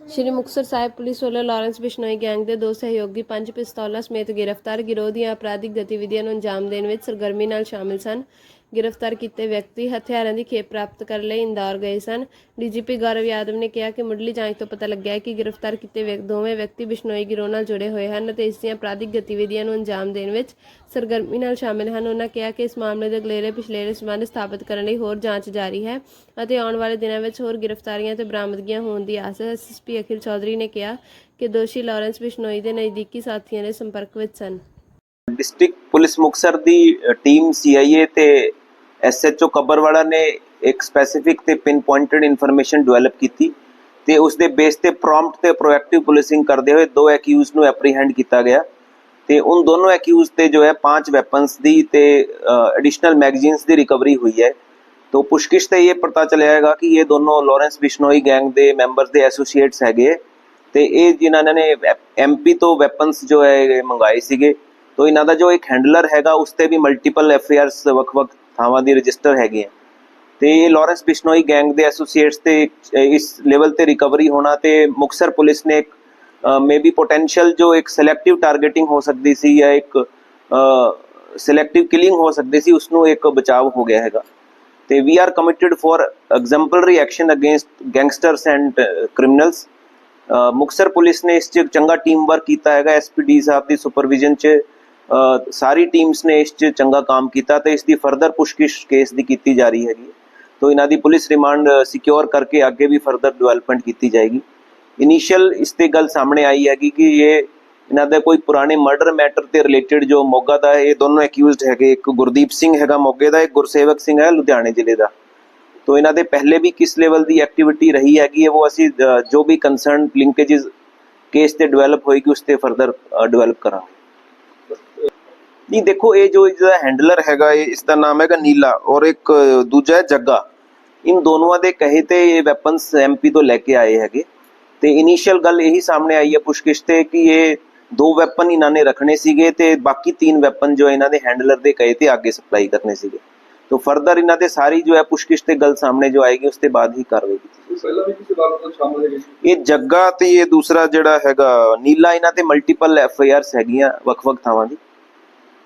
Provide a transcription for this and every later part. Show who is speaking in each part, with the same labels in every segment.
Speaker 1: ਸ਼੍ਰੀ Muktsar Sahib police ਵੱਲੋਂ Lawrence Bishnoi gang ਦੇ ਦੋ ਸਹਿਯੋਗੀ ਪੰਜ ਪਿਸਤੌਲਾਂ ਸਮੇਤ ਗ੍ਰਿਫਤਾਰ ਗਿਰੋਹ ਦੀਆਂ ਅਪਰਾਧਿਕ ਗਤੀਵਿਧੀਆਂ ਨੂੰ ਅੰਜਾਮ ਦੇਣ ਵਿੱਚ ਸਰਗਰਮੀ ਨਾਲ ਸ਼ਾਮਲ ਸਨ। ਗ੍ਰਿਫਤਾਰ ਕੀਤੇ ਵਿਅਕਤੀ ਹਥਿਆਰਾਂ ਦੀ ਖੇਪ ਪ੍ਰਾਪਤ ਕਰਨ ਲਈ ਇੰਦੌਰ ਗਏ ਸਨ। ਡੀਜੀਪੀ ਗੌਰਵ ਯਾਦਵ ਨੇ ਕਿਹਾ ਕਿ ਮੁੱਢਲੀ ਜਾਂਚ ਤੋਂ ਪਤਾ ਲੱਗਿਆ ਹੈ ਕਿ ਗ੍ਰਿਫਤਾਰ ਕੀਤੇ ਦੋਵੇਂ ਵਿਅਕਤੀ ਬਿਸ਼ਨੋਈ ਗਿਰੋਹ ਨਾਲ ਜੁੜੇ ਹੋਏ ਹਨ ਅਤੇ ਇਸ ਦੀਆਂ ਅਪਰਾਧਿਕ ਗਤੀਵਿਧੀਆਂ ਨੂੰ ਅੰਜਾਮ ਦੇਣ ਵਿੱਚ ਸਰਗਰਮੀ ਨਾਲ ਸ਼ਾਮਿਲ ਹਨ। ਉਹਨਾਂ ਕਿਹਾ ਕਿ ਇਸ ਮਾਮਲੇ ਦੇ ਅਗਲੇਰੇ ਪਿਛਲੇਰੇ ਸੰਬੰਧ ਸਥਾਪਿਤ ਕਰਨ ਲਈ ਹੋਰ ਜਾਂਚ ਜਾਰੀ ਹੈ ਅਤੇ ਆਉਣ ਵਾਲੇ ਦਿਨਾਂ ਵਿੱਚ ਹੋਰ ਗ੍ਰਿਫਤਾਰੀਆਂ ਤੇ ਬਰਾਮਦਗੀਆਂ ਹੋਣ ਦੀ ਆਸ ਹੈ। ਐਸਐਸਪੀ ਅਖਿਲ ਚੌਧਰੀ ਨੇ ਕਿਹਾ ਕਿ ਦੋਸ਼ੀ ਲਾਰੈਂਸ ਬਿਸ਼ਨੋਈ ਦੇ ਨਜ਼ਦੀਕੀ ਸਾਥੀਆਂ ਦੇ ਸੰਪਰਕ ਵਿੱਚ ਸਨ।
Speaker 2: ਡਿਸਟ੍ਰਿਕਟ ਪੁਲਿਸ ਮੁਕਸਰ ਦੀ ਅ, ਟੀਮ ਸੀਆਈਏ ਤੇ ਐਸਐਚਓ ਕਬਰਵਾਲਾ ਨੇ ਇੱਕ ਸਪੈਸੀਫਿਕ ਤੇ ਪਿਨ ਪੁਆਇੰਟਡ ਇਨਫੋਰਮੇਸ਼ਨ ਡਿਵੈਲਪ ਕੀਤੀ ਤੇ ਉਸ ਦੇ ਬੇਸ ਤੇ ਪ੍ਰੌਮਪਟ ਤੇ ਪ੍ਰੋਐਕਟਿਵ ਪੁਲਿਸਿੰਗ ਕਰਦੇ ਹੋਏ ਦੋ ਐਕਿਊਜ਼ ਨੂੰ ਐਪਰੀਹੈਂਡ ਕੀਤਾ ਗਿਆ ਤੇ ਉਨ ਦੋਨੋਂ ਐਕਿਊਜ਼ ਤੇ ਜੋ ਹੈ ਪੰਜ ਵੈਪਨਸ ਦੀ ਤੇ ਐਡੀਸ਼ਨਲ ਮੈਗਜ਼ੀਨਸ ਦੀ ਰਿਕਵਰੀ ਹੋਈ ਹੈ तो पुष्किश से ये पता चला हैगा कि ये दोनों लॉरेंस बिश्नोई गैंग ਦੇ ਮੈਂਬਰਸ ਦੇ ਐਸੋਸੀਏਟਸ ਹੈਗੇ ਤੇ ਇਹ ਜਿਨ੍ਹਾਂ ਨੇ ਐਮਪੀ ਤੋਂ ਵੈਪਨਸ ਜੋ ਹੈ ਇਹ ਮੰਗਾਏ ਸੀਗੇ ਤੋਂ ਇਹਨਾਂ ਦਾ ਜੋ ਇੱਕ ਹੈਂਡਲਰ ਹੈਗਾ ਉਸ ਤੇ ਵੀ ਮਲਟੀਪਲ ਐਫਆਈਆਰਸ ਵੱਖ-ਵੱਖ ਥਾਵਾਂ ਦੀ ਰਜਿਸਟਰ ਹੈਗੇ ਆ। ਤੇ ਇਹ ਲਾਰੈਂਸ ਬਿਸ਼ਨੋਈ ਗੈਂਗ ਦੇ ਐਸੋਸੀਏਟਸ ਤੇ ਇਸ ਲੈਵਲ ਤੇ ਰਿਕਵਰੀ ਹੋਣਾ ਤੇ ਮੁਕਸਰ ਪੁਲਿਸ ਨੇ ਇੱਕ ਮੇਬੀ ਪੋਟੈਂਸ਼ੀਅਲ ਜੋ ਇੱਕ ਸਿਲੈਕਟਿਵ ਟਾਰਗੇਟਿੰਗ ਹੋ ਸਕਦੀ ਸੀ ਜਾਂ ਇੱਕ ਸਿਲੈਕਟਿਵ ਕਿਲਿੰਗ ਹੋ ਸਕਦੀ ਸੀ ਉਸ ਨੂੰ ਇੱਕ ਬਚਾਅ ਹੋ ਗਿਆ ਹੈਗਾ। ਤੇ we are committed for exemplary action against gangsters and criminals Muktsar police ਨੇ ਇਸ 'ਚ ਚੰਗਾ ਟੀਮ ਵਰਕ ਕੀਤਾ ਹੈਗਾ ਐਸਪੀਡੀ ਸਾਹਿਬ ਦੀ ਸੁਪਰਵਿਜ਼ਨ 'ਚ। ਸਾਰੀ ਟੀਮਸ ਨੇ ਇਸ 'ਚ ਚੰਗਾ ਕੰਮ ਕੀਤਾ ਤੇ ਇਸ ਦੀ ਫਰਦਰ ਪੁਸ਼ਕਿਸ਼ ਕੇਸ ਦੀ ਕੀਤੀ ਜਾ ਰਹੀ ਹੈਗੀ ਤੋ ਇਹਨਾਂ ਦੀ ਪੁਲਿਸ ਰਿਮਾਂਡ ਸਿਕਿਉਰ ਕਰਕੇ ਅੱਗੇ ਵੀ ਫਰਦਰ ਡਿਵੈਲਪਮੈਂਟ ਕੀਤੀ ਜਾਏਗੀ। ਇਨੀਸ਼ੀਅਲ ਇਸ ਤੇ ਗੱਲ ਸਾਹਮਣੇ ਆਈ ਹੈਗੀ ਕਿ ਇਹ ਇਹਨਾਂ ਦਾ ਕੋਈ ਪੁਰਾਣੇ ਮਰਡਰ ਮੈਟਰ ਤੇ ਰਿਲੇਟਡ ਜੋ ਮੋਗਾ ਦਾ ਇਹ ਦੋਨੋਂ ਅਕਿਊਜ਼ਡ ਹੈਗੇ। ਇੱਕ ਗੁਰਦੀਪ ਸਿੰਘ ਹੈਗਾ ਮੋਗੇ ਦਾ, ਇੱਕ ਗੁਰਸੇਵਕ ਸਿੰਘ ਹੈ ਲੁਧਿਆਣੇ ਜ਼ਿਲ੍ਹੇ ਦਾ। ਤੋ ਇਹਨਾਂ ਦੇ ਪਹਿਲੇ ਵੀ ਕਿਸ ਲੈਵਲ ਦੀ ਐਕਟੀਵਿਟੀ ਰਹੀ ਹੈਗੀ ਹੈ, ਉਹ ਅਸੀਂ ਜੋ ਵੀ ਕੰਸਰਨ ਲਿੰਕੇजेस ਕੇਸ ਤੇ ਡਿਵੈਲਪ ਹੋਏਗੀ, ਉਸ ਤੇ ਫਰਦਰ ਡਿਵੈਲਪ ਕਰਾਂਗੇ। ਨਹੀਂ ਦੇਖੋ ਇਹ ਜੋ ਜਿਹਦਾ ਹੈਂਡਲਰ ਹੈਗਾ ਇਹ ਇਸ ਦਾ ਨਾਮ ਹੈਗਾ ਨੀਲਾ ਔਰ ਇੱਕ ਅ, ਦੂਜਾ ਹੈ ਜੱਗਾ ਇਨ ਦੋਨੋਂ ਦੇ ਕਹੇ ਤੇ ਇਹ ਵੈਪਨਸ ਐਮਪੀ ਤੋਂ ਲੈ ਕੇ ਆਏ ਹੈਗੇ ਤੇ ਇਨੀਸ਼ੀਅਲ ਗੱਲ ਇਹੀ ਸਾਹਮਣੇ ਆਈ ਹੈ ਪੁਸ਼ਕਿਸ਼ ਤੇ ਕਿ ਇਹ ਦੋ ਵੈਪਨ ਇਹਨਾਂ ਨੇ ਰੱਖਣੇ ਸੀਗੇ ਤੇ ਬਾਕੀ ਤਿੰਨ ਵੈਪਨ ਜੋ ਇਹਨਾਂ ਦੇ ਹੈਂਡਲਰ ਦੇ ਕਹੇ ਤੇ ਅੱਗੇ ਸਪਲਾਈ ਕਰਨੇ ਸੀਗੇ तो फर्दर ਇਹਨਾਂ ਦੇ ਸਾਰੀ ਜੋ ਹੈ ਪੁਸ਼ਕਿਸ਼ ਤੇ ਗੱਲ ਸਾਹਮਣੇ ਜੋ ਆਏਗੀ ਉਸ ਤੇ ਬਾਅਦ ਹੀ ਕਾਰਵਾਈ ਕੀਤੀ
Speaker 3: ਇਹ ਪਹਿਲਾਂ ਵੀ ਕਿਸੇ ਵਾਰ ਤੋਂ ਸ਼ਾਮਲ ਹੈਗੇ ਸੀ
Speaker 2: ਇਹ ਜੱਗਾ ਤੇ ਇਹ ਦੂਸਰਾ ਜਿਹੜਾ ਹੈਗਾ ਨੀਲਾ ਇਹਨਾਂ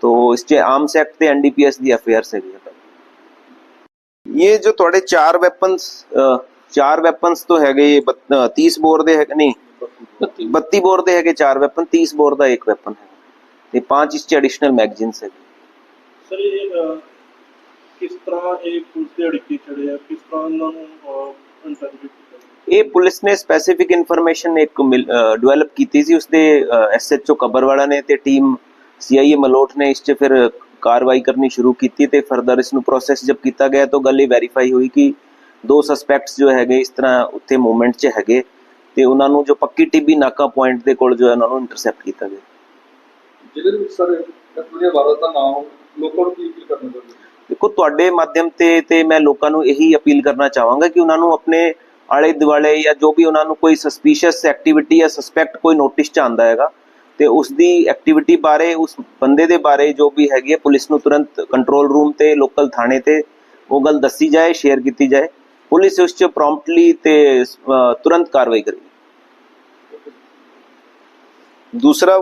Speaker 2: ਤੇ ਇਸ 'ਚ ਆਰਮਸ ਐਕਟ ਤੇ ਐਨਡੀਪੀਐਸ ਦੀ ਆਰਸ ਹੈਗੀਆਂ ਇਹ ਜੋ ਤੁਹਾਡੇ ਚਾਰ ਵੈਪਨਸ ਚਾਰ ਵੈਪਨਸ ਤੋਂ ਹੈਗੇ ਇਹ ਬੱਤ- ਅ, 30 ਬੋਰ ਦੇ ਹੈਗੇ ਨਹੀਂ 32 ਬੋਰ ਦੇ ਹੈਗੇ ਚਾਰ ਵੈਪਨ 30 ਬੋਰ ਦਾ ਇੱਕ ਵੈਪਨ ਹੈ ਤੇ ਪੰਜ ਇਸ 'ਚ ਐਡੀਸ਼ਨਲ ਮੈਗਜ਼ੀਨਸ ਹੈਗੇ
Speaker 4: ਸਰ ਇਹ ਕਿਸ ਤਰ੍ਹਾਂ ਇਹ ਪੁਲਿਸ ਦੇ ਅੜਿੱਕੇ ਚੜੇ ਆ ਕਿਸ ਤਰ੍ਹਾਂ ਉਹਨਾਂ ਨੂੰ ਇੰਟਰਵਿਊ
Speaker 2: ਇਹ ਪੁਲਿਸ ਨੇ ਸਪੈਸੀਫਿਕ ਇਨਫੋਰਮੇਸ਼ਨ ਇੱਕ ਡਿਵੈਲਪ ਕੀਤੀ ਸੀ ਉਸਦੇ ਐਸਐਚਓ ਕਬਰਵਾਲਾ ਨੇ ਤੇ ਟੀਮ ਸੀਆਈਏ ਮਲੋਟ ਨੇ ਇਸ 'ਚ ਫਿਰ ਕਾਰਵਾਈ ਕਰਨੀ ਸ਼ੁਰੂ ਕੀਤੀ ਤੇ ਫਰਦਰ ਇਸ ਨੂੰ ਪ੍ਰੋਸੈਸ ਜਬ ਕੀਤਾ ਗਿਆ ਤਾਂ ਗੱਲ ਇਹ ਵੈਰੀਫਾਈ ਹੋਈ ਕਿ ਦੋ ਸਸਪੈਕਟਸ ਜੋ ਹੈਗੇ ਇਸ ਤਰ੍ਹਾਂ ਉੱਥੇ ਮੂਵਮੈਂਟ 'ਚ ਹੈਗੇ ਤੇ ਉਹਨਾਂ ਨੂੰ ਜੋ ਪੱਕੀ ਟਿੱਬੀ ਨਾਕਾ ਪੁਆਇੰਟ ਦੇ ਕੋਲ ਜੋ ਹੈ ਉਹਨਾਂ ਨੂੰ ਇੰਟਰਸੈਪਟ ਕੀਤਾ ਗਿਆ।
Speaker 3: ਜਿਹਦੇ ਦੇ ਵਿੱਚ ਸਰ ਕਤਲੀਆਂ ਵਾਰਦਾਤਾਂ ਨਾ ਹੋ ਲੋਕਾਂ ਨੂੰ ਕੀ ਕੀ ਕਰਨਾ ਚਾਹੀਦਾ
Speaker 2: ਦੇਖੋ ਤੁਹਾਡੇ ਮਾਧਿਅਮ ਤੇ ਤੇ ਮੈਂ ਲੋਕਾਂ ਨੂੰ ਇਹੀ ਅਪੀਲ ਕਰਨਾ ਚਾਹਾਂਗਾ ਕਿ ਉਹਨਾਂ ਨੂੰ ਆਪਣੇ ਆਲੇ ਦੁਆਲੇ ਜਾਂ ਜੋ ਵੀ ਉਹਨਾਂ ਨੂੰ ਕੋਈ ਸਸਪੀਸ਼ੀਅਸ ਐਕਟੀਵਿਟੀ ਜਾਂ ਸਸਪੈਕਟ ਕੋਈ ਨੋਟਿਸ ਚ ਆਂਦਾ ਹੈਗਾ ਤੇ ਉਸ ਦੀ ਐਕਟੀਵਿਟੀ ਬਾਰੇ, ਉਸ ਬੰਦੇ ਦੇ ਬਾਰੇ ਜੋ ਵੀ ਹੈਗੀ ਹੈ, ਪੁਲਿਸ ਨੂੰ ਤੁਰੰਤ ਕੰਟਰੋਲ ਰੂਮ ਤੇ ਲੋਕਲ ਥਾਣੇ ਤੇ ਉਹ ਗੱਲ ਦੱਸੀ ਜਾਏ ਸ਼ੇਅਰ ਕੀਤੀ ਜਾਏ। ਪੁਲਿਸ ਉਸ 'ਚ ਪ੍ਰੋਮਪਟਲੀ ਤੇ ਤੁਰੰਤ ਕਾਰਵਾਈ ਕਰੇਗੀ। ਦੂਸਰਾ